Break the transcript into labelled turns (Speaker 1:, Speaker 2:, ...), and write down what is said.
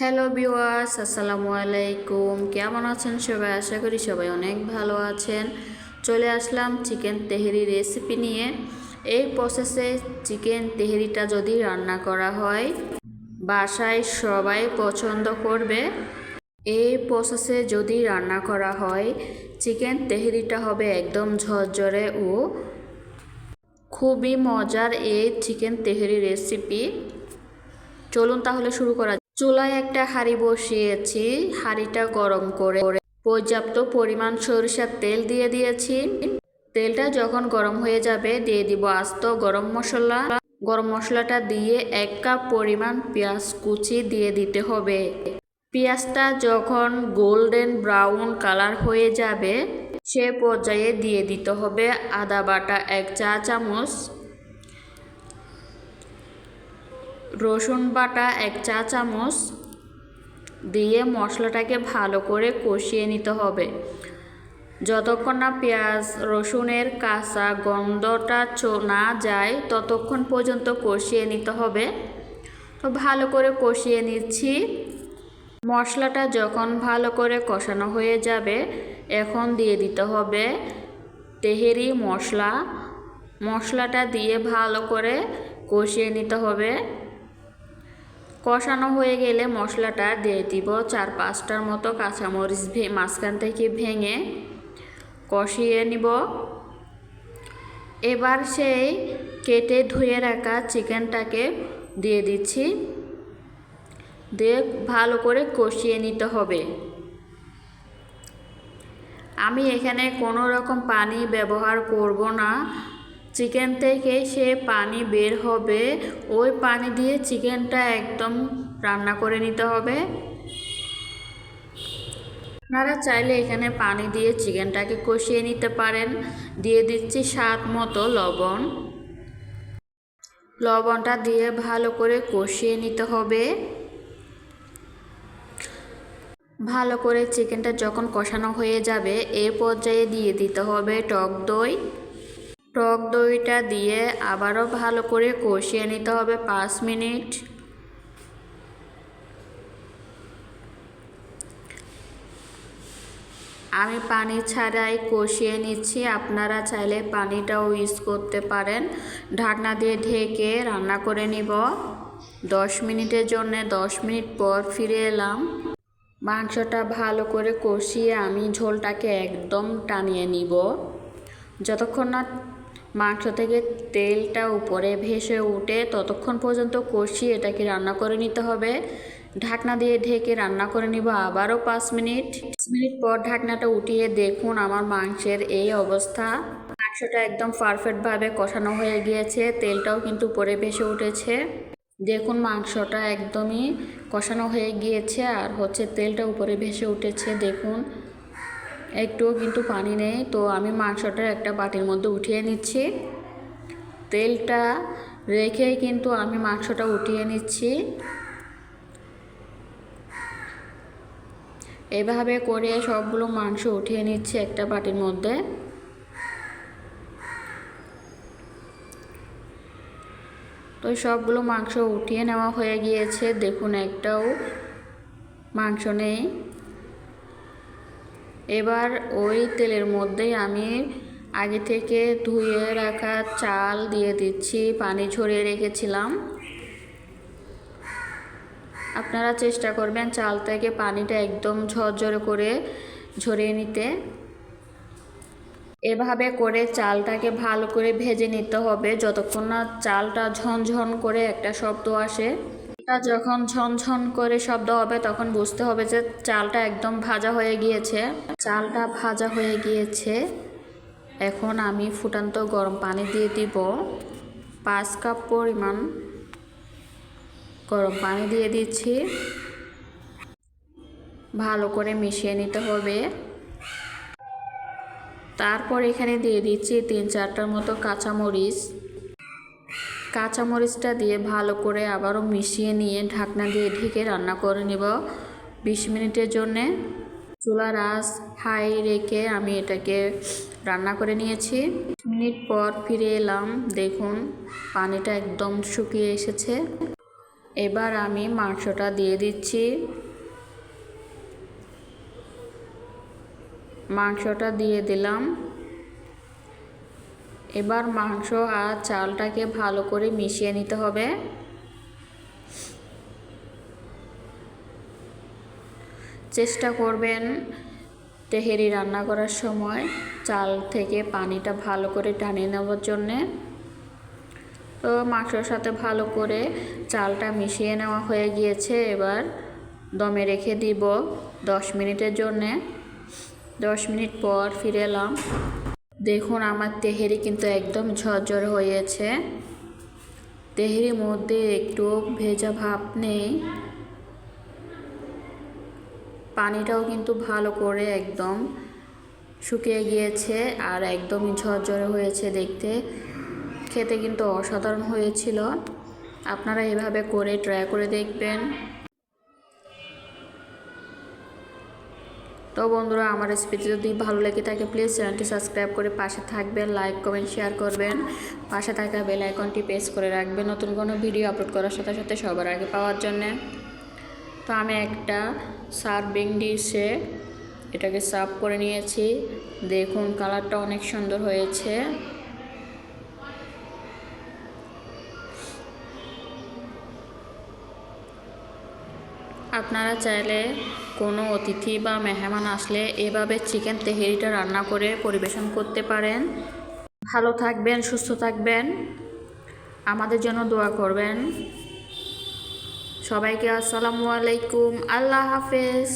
Speaker 1: Hello বিওয়ার্স আসসালামু আলাইকুম। কেমন আছেন সবাই? আশা করি সবাই অনেক ভালো আছেন। চলে আসলাম চিকেন তেহেরি রেসিপি নিয়ে। এই প্রসেসে চিকেন তেহেরিটা যদি রান্না করা হয়, বাসায় সবাই পছন্দ করবে। এই প্রসেসে যদি রান্না করা হয়, চিকেন তেহেরিটা হবে একদম ঝরঝরে ও খুবই মজার এই চিকেন তেহেরি রেসিপি চলুন তাহলে শুরু করা। চুলায় একটা হাঁড়ি বসিয়েছি, হাঁড়িটা গরম করে পর্যাপ্ত পরিমাণ সরিষার তেল দিয়ে দিয়েছি। তেলটা যখন গরম হয়ে যাবে, দিয়ে দিব আস্ত গরম মশলা। গরম মশলাটা দিয়ে এক কাপ পরিমাণ পেঁয়াজ কুচি দিয়ে দিতে হবে। পেঁয়াজটা যখন গোল্ডেন ব্রাউন কালার হয়ে যাবে, সে পর্যায়ে দিয়ে দিতে হবে আদা বাটা এক চা চামচ। রসুন বাটা এক চা চামচ দিয়ে মশলাটাকে ভালো করে কষিয়ে নিতে হবে। যতক্ষণ না পেঁয়াজ, রসুনের কাঁচা গন্ধটা না যায়, ততক্ষণ পর্যন্ত কষিয়ে নিতে হবে। তো ভালো করে কষিয়ে নিচ্ছি। মশলাটা যখন ভালো করে কষানো হয়ে যাবে, এখন দিয়ে দিতে হবে তেহেরি মশলা। মশলাটা দিয়ে ভালো করে কষিয়ে নিতে হবে। কষানো হয়ে গেলে মশলাটা দিয়ে দিব চার পাঁচটার মতো কাঁচামরিচ মাঝখান থেকে ভেঙে কষিয়ে নিব। এবার সেই কেটে ধুয়ে রাখা চিকেনটাকে দিয়ে দিচ্ছি। দিয়ে ভালো করে কষিয়ে নিতে হবে। আমি এখানে কোনো রকম পানি ব্যবহার করব না। চিকেন থেকে সে পানি বের হবে। ওই পানি দিয়ে চিকেনটা একদম রান্না করে নিতে হবে। আপনারা চাইলে এখানে পানি দিয়ে চিকেনটাকে কষিয়ে নিতে পারেন। দিয়ে দিচ্ছি স্বাদ মতো লবণ। লবণটা দিয়ে ভালো করে কষিয়ে নিতে হবে। ভালো করে চিকেনটা যখন কষানো হয়ে যাবে, এ পর্যায়ে দিয়ে দিতে হবে টক দই। টক দইটা দিয়ে আবারও ভালো করে কষিয়ে নিতে হবে পাঁচ মিনিট। আমি পানি ছাড়াই কষিয়ে নিচ্ছি। আপনারা চাইলে পানিটাও ইউজ করতে পারেন। ঢাকনা দিয়ে ঢেকে রান্না করে নিব। দশ মিনিটের জন্য দশ মিনিট পর ফিরে এলাম। মাংসটা ভালো করে কষিয়ে আমি ঝোলটাকে একদম টানিয়ে নিব। যতক্ষণ না মাংস থেকে তেলটা উপরে ভেসে উঠে ততক্ষণ পর্যন্ত কষিয়ে এটাকে রান্না করে নিতে হবে। ঢাকনা দিয়ে ঢেকে রান্না করে নিব আবারও পাঁচ মিনিট। পাঁচ মিনিট পর ঢাকনাটা উঠিয়ে দেখুন আমার মাংসের এই অবস্থা। মাংসটা একদম পারফেক্টভাবে কষানো হয়ে গিয়েছে, তেলটাও কিন্তু উপরে ভেসে উঠেছে। দেখুন মাংসটা একদমই কষানো হয়ে গিয়েছে আর হচ্ছে তেলটা উপরে ভেসে উঠেছে, দেখুন। একটুও কিন্তু পানি নেই। তো আমি মাংসটা একটা বাটির মধ্যে উঠিয়ে নিচ্ছি। তেলটা রেখেই কিন্তু আমি মাংসটা উঠিয়ে নিচ্ছি। এভাবে করে সবগুলো মাংস উঠিয়ে নিচ্ছি একটা বাটির মধ্যে। তো সবগুলো মাংস উঠিয়ে নেওয়া হয়ে গিয়েছে। দেখুন একটাও মাংস নেই। এবার ওই তেলের মধ্যেই আমি আগে থেকে ধুয়ে রাখা চাল দিয়ে দিচ্ছি, পানি ঝরিয়ে রেখেছিলাম। আপনারা চেষ্টা করবেন চাল থেকে পানিটা একদম ঝরঝরে করে ঝরিয়ে নিতে। এভাবে করে চালটাকে ভালো করে ভেজে নিতে হবে, যতক্ষণ না চালটা ঝনঝন করে একটা শব্দ আসে। এটা যখন ঝনঝন করে শব্দ হবে, তখন বুঝতে হবে যে চালটা একদম ভাজা হয়ে গিয়েছে। চালটা ভাজা হয়ে গিয়েছে। এখন আমি ফুটান্ত গরম পানি দিয়ে দিব। পাঁচ কাপ পরিমাণ গরম পানি দিয়ে দিচ্ছি। ভালো করে মিশিয়ে নিতে হবে। তারপর এখানে দিয়ে দিচ্ছি তিন চারটার মতো কাঁচামরিচ। কাঁচামরিচটা দিয়ে ভালো করে আবারও মিশিয়ে নিয়ে ঢাকনা দিয়ে ঢেকে রান্না করে নেব। বিশ মিনিটের জন্যে চুলার আঁচ হাই রেখে আমি এটাকে রান্না করে নিয়েছি। মিনিট পর ফিরে এলাম, দেখুন পানিটা একদম শুকিয়ে এসেছে। এবার আমি মাংসটা দিয়ে দিচ্ছি। মাংসটা দিয়ে দিলাম। এবার মাংস আর চালটাকে ভালো করে মিশিয়ে নিতে হবে। চেষ্টা করবেন তেহেরি রান্না করার সময় চাল থেকে পানিটা ভালো করে টানিয়ে নেওয়ার জন্যে। তো মাংসর সাথে ভালো করে চালটা মিশিয়ে নেওয়া হয়ে গিয়েছে। এবার দমে রেখে দিব দশ মিনিটের জন্যে। দশ মিনিট পর ফিরে এলাম। দেখুন, আমার তেহেরি কিন্তু একদম ঝরঝর হয়েছে। তেহেরির মধ্যে একটু ভেজা ভাব নেই। পানিটাও কিন্তু ভালো করে একদম শুকিয়ে গিয়েছে আর একদমই ঝরঝরে হয়েছে দেখতে। খেতে কিন্তু অসাধারণ হয়েছিল। আপনারা এভাবে করে ট্রাই করে দেখবেন। তো বন্ধুরা, আমার রেসিপিটি যদি ভালো লেগে থাকে প্লিজ চ্যানেলটি সাবস্ক্রাইব করে পাশে থাকবেন লাইক কমেন্ট শেয়ার করবেন। পাশে থাকা বেল আইকনটি প্রেস করে রাখবেন নতুন কোনো ভিডিও আপলোড করার সাথে সাথে সবার আগে পাওয়ার জন্যে। তো আমি একটা সার্ভিং ডিশে এটাকে সার্ভ করে নিয়েছি। দেখুন কালারটা অনেক সুন্দর হয়েছে। আপনারা চাইলে কোনো অতিথি বা মেহমান আসলে এভাবে চিকেন তেহেরিটা রান্না করে পরিবেশন করতে পারেন। ভালো থাকবেন, সুস্থ থাকবেন। আমাদের জন্য দোয়া করবেন। সবাইকে আসসালামু আলাইকুম। আল্লাহ হাফেজ।